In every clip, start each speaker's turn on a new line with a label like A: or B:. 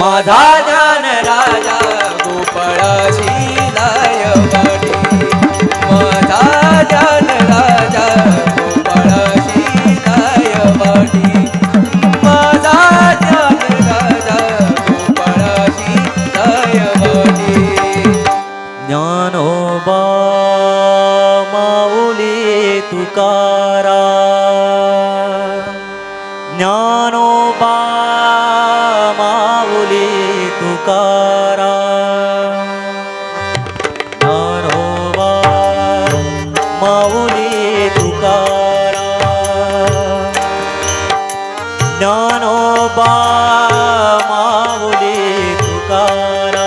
A: माझा ज्ञान राजा गोपाळाची लायवाडी माझा ज्ञान राजा गोपाळाची लायवाडी माझा ज्ञान राजा गोपाळाची लायवाडी
B: ज्ञानोबा माऊली तुकारा ज्ञान ज्ञानोबा माऊली तुकारा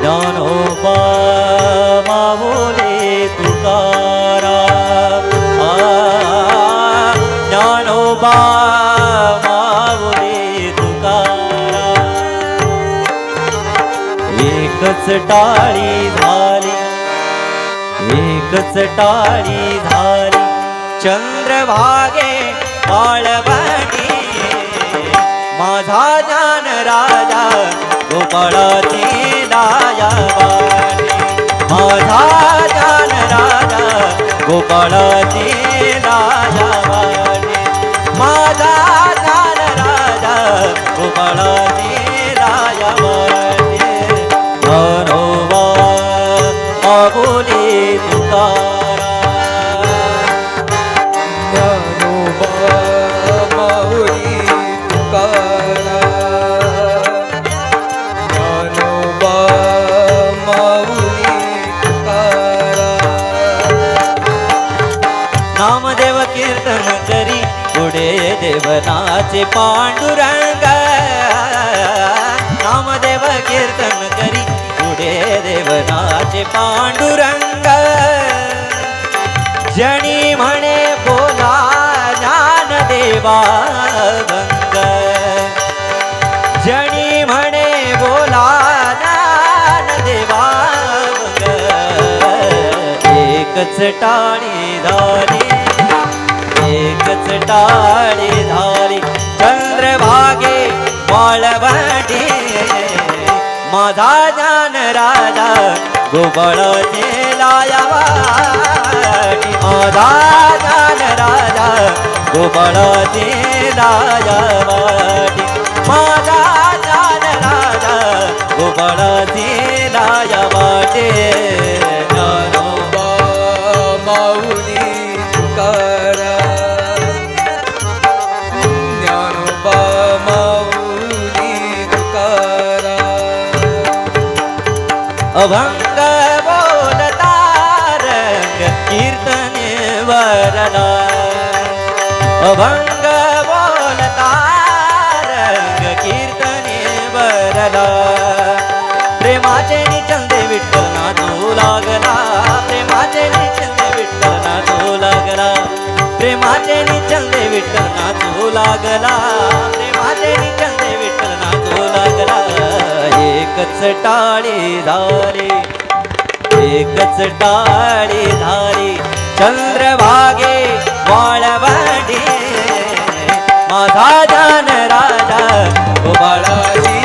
B: ज्ञानोबा माऊली तुकारा आ, ज्ञानोबा माऊली तुकारा एकच टाळी झाली एकच टाळी झाली. चंद्रभागे बाळवाडी माझा ज्ञान राजा गोपाळाची लायावाणी माझा ज्ञान राजा गोपाळाची दाया देवनाचे पांडुरंग. नामदेव कीर्तन करी पुढे देवनाचे पांडुरंग. जणी म्हणे बोला ज्ञान देवा भंग जणी म्हणे बोला ज्ञान देवा भंग एकच टाळी धारी एकच टाळी धारी चंद्रभागे वाळवटी माझा ज्ञान राजा गोबळाचे लायावाटी. माझा ज्ञान राजा गोबळाचे लायावाटी. रंग बोलता रंग कीर्तन वरण अभंग बोलता रंग कीर्तन वरण प्रेमाचे निचंदे ना तू लागला प्रेमाचे निचंदे ना तू लागला प्रेमाचे निचंदे विठ्ठला तू लागला प्रेमाचे निचंदे ना तू लागला एकच टाळी धारी एकच टाळी धारी चंद्रभागे वाळवडी माझा जान राजा गोपाळाची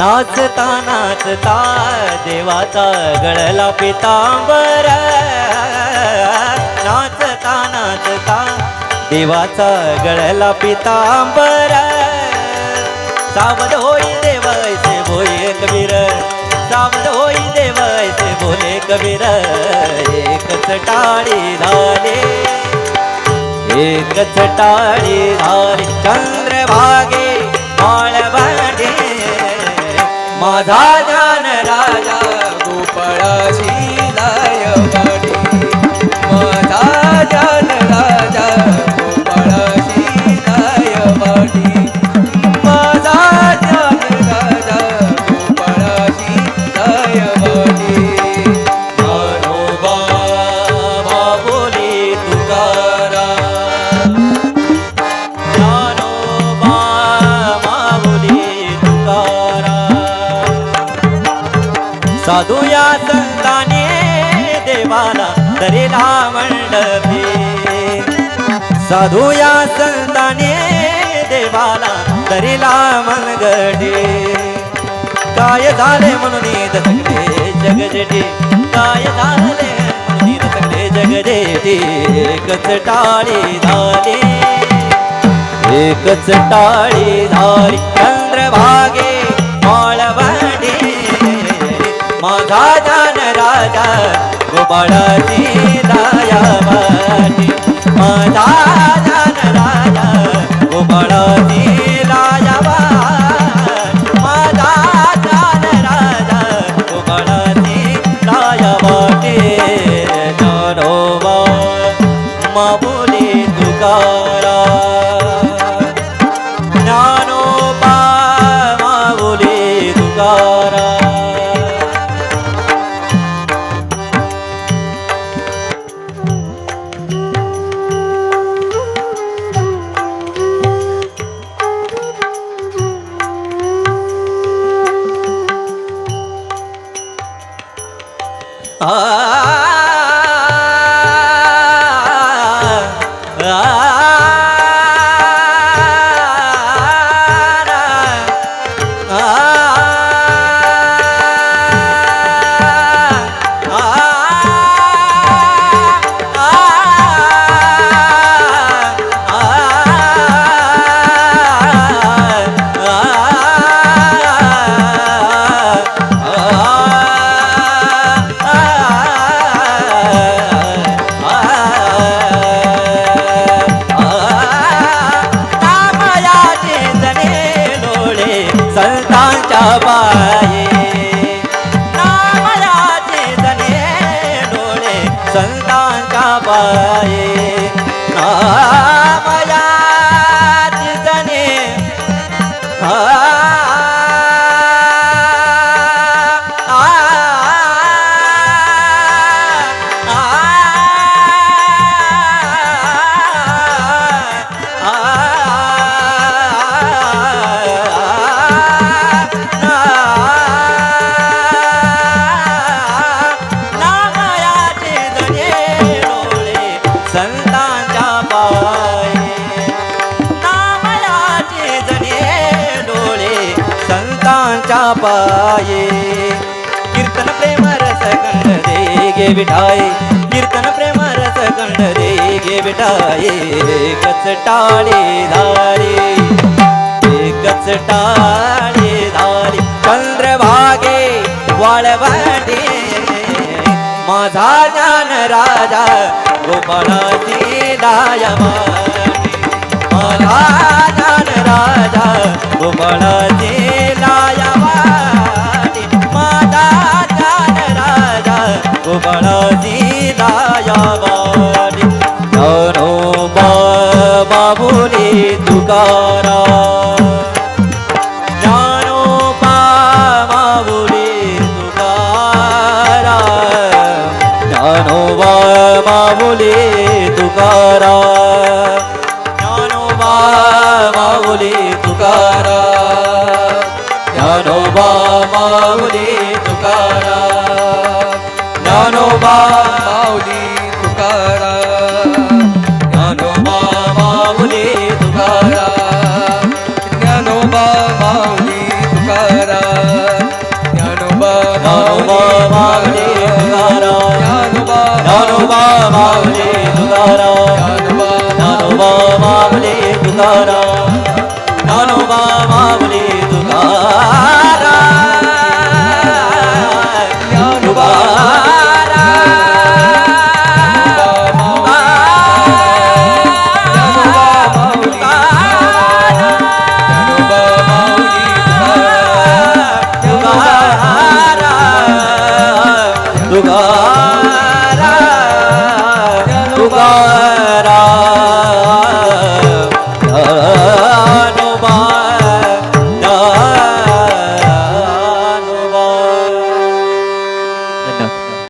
B: नाचता नाचता देवाचा गळला पितांबर. नाचता नाचता देवाचा गळला पितांबर. सावध होई देवायचे ऐसे बोये कबीर. सावध होई देवायचे ऐसे बोले कबीर. एकच टाळी झाले. एकच टाळी झाली. चंद्रभागे माळवाडे
A: माझा ज्ञान राजा गोपाळाशी लायवाडी. माझा ज्ञान
B: साधू या संताने देवाला दरेला मंडपी. साधू या संताने देवाला दरेला मनगडे काय झाले म्हणून दसगडे जगजेटे? काय झाले म्हणून दसगडे जगजेटे? एकच टाळी झाली. एकच टाळी झाली. चंद्रभागे माझा जान राजा गोपाळाची लायावाटी माझा जान राजा गोपाळाची पाए पाये कीर्तन प्रेम रस कंड दे गे विठाई कीर्तन प्रेम रस कंड दे गे विठाई एकच टाळे धारे एकच टाळे धारे चंद्रभागे वाळवाटे माझा ज्ञान राजा गोपाळाची दायमा माझा ज्ञान राजा गोपाळाची लायवाटी राजा गोपाळाची लायवाटी ज्ञानोबा बाबुली तुकारा ज्ञानोबा माऊली तुकारा ज्ञानोबा माऊली तुकारा ज्ञानोबा माऊली तुकारा ज्ञानोबा माऊली Maulik